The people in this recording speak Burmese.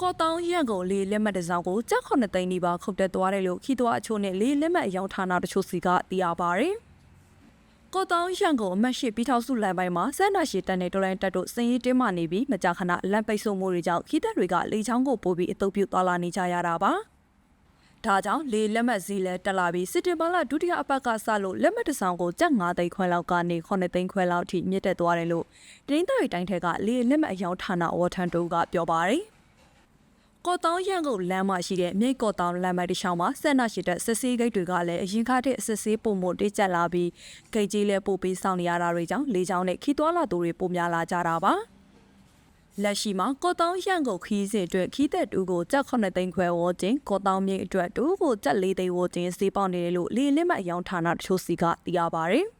ကော့တောင်းရန်ကုန်လေးလက်မှတ်တစ်စောင်းကိုကြက်9သိန်းနီးပါးခုတ်တက်သွားတယ်လို့ခီးသွွားအချို့နဲ့လေးလက်မှတ်အယောင်ဌာနတချို့စီကသိရပါဗျ။ကော့တောင်းရန်ကုန်အမှတ်ရှိပြည်ထောင်စုလမ်းပိုင်းမှာစက်နာရှိတန်တဲ့ဒေါ်လာတက်တို့စင်ရေးတင်းမှနေပြီးမကြာခဏလမ်းပိတ်ဆို့မှုတွေကြောင့်ခီးသက်တွေကလေချောင်းကိုပို့ပြီးအတုပ်ပြုတ်သွားလာနေကြရတာပါ။ဒါကြောင့်လေလက်မှတ်စည်းလဲတက်လာပြီးစစ်တင်ဘာလဒုတိယအပတ်ကစလို့လက်မှတ်တစ်ဆောင်ကိုကြက်9သိန်းခွဲလောက်ကနေ9သိန်းခွဲလောက်ထိမြင့်တက်သွားတယ်လို့တင်းတော်ရီတိုင်းထက်ကလေလက်မှတ်အယောင်ဌာနဝထန်တိုးကပြောပါတယ်။ ကော့တောင်းရန်ကုန်လမ်းမှာရှိတဲ့မြိတ်ကော့တောင်းလမ်းမတစ်ချောင်းမှာဆက်နာရှိတဲ့စစ်စေးဂိတ်တွေကလည်းအရင်ကတည်းကစစ်စေးပုံမှုတိကျက်လာပြီးဂိတ်ကြီးလည်းပို့ပြီးစောင့်နေရတာတွေကြောင့်လေကြောင်းနဲ့ခီးသွွာလာသူတွေပိုများလာကြတာပါ။လက်ရှိမှာကော့တောင်းရန်ကုန်ခီးစစ်အတွက်ခီးသက်တူကိုကြက်9သိန်းခွဲဝေါ်ချင်းကော့တောင်းမြိတ်အတွက်တူကိုကြက်4သိန်းဝေါ်ချင်းစေးပေါက်နေတယ်လို့လေလစ်မအယောင်ဌာနတချို့စီကသိရပါဗျ။